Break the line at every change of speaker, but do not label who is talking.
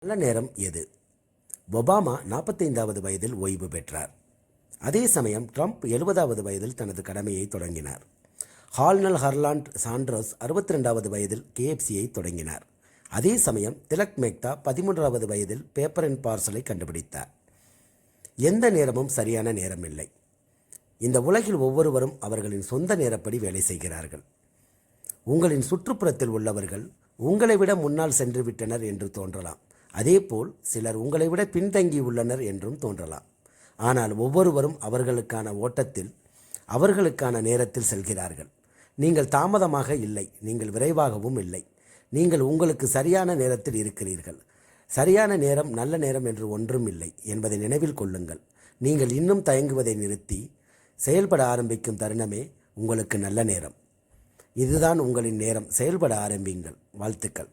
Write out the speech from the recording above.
நல்ல நேரம் எது? ஒபாமா நாற்பத்தைந்தாவது வயதில் ஓய்வு பெற்றார். அதே சமயம் ட்ரம்ப் எழுபதாவது வயதில் தனது கடமையை தொடங்கினார். ஹால்னல் ஹர்லாண்ட் சாண்ட்ரஸ் அறுபத்தி ரெண்டாவது வயதில் கேஎஃப்சியை தொடங்கினார். அதே சமயம் திலக் மேக்தா பதிமூன்றாவது வயதில் பேப்பர் அண்ட் பார்சலை கண்டுபிடித்தார். எந்த நேரமும் சரியான நேரம் இல்லை இந்த உலகில் ஒவ்வொருவரும் அவர்களின் சொந்த நேரப்படி வேலை செய்கிறார்கள். உங்களின் சுற்றுப்புறத்தில் உள்ளவர்கள் உங்களை விட முன்னால் சென்று விட்டனர் என்று தோன்றலாம். அதேபோல் சிலர் உங்களை விட பின்தங்கி உள்ளனர் என்றும் தோன்றலாம். ஆனால் ஒவ்வொருவரும் அவர்களுக்கான ஓட்டத்தில் அவர்களுக்கான நேரத்தில் செல்கிறார்கள். நீங்கள் தாமதமாக இல்லை நீங்கள் விரைவாகவும் இல்லை. நீங்கள் உங்களுக்கு சரியான நேரத்தில் இருக்கிறீர்கள். சரியான நேரம் நல்ல நேரம் என்று ஒன்றும் இல்லை என்பதை நினைவில் கொள்ளுங்கள். நீங்கள் இன்னும் தயங்குவதை நிறுத்தி செயல்பட ஆரம்பிக்கும் தருணமே உங்களுக்கு நல்ல நேரம். இதுதான் உங்களின் நேரம். செயல்பட ஆரம்பியுங்கள். வாழ்த்துக்கள்.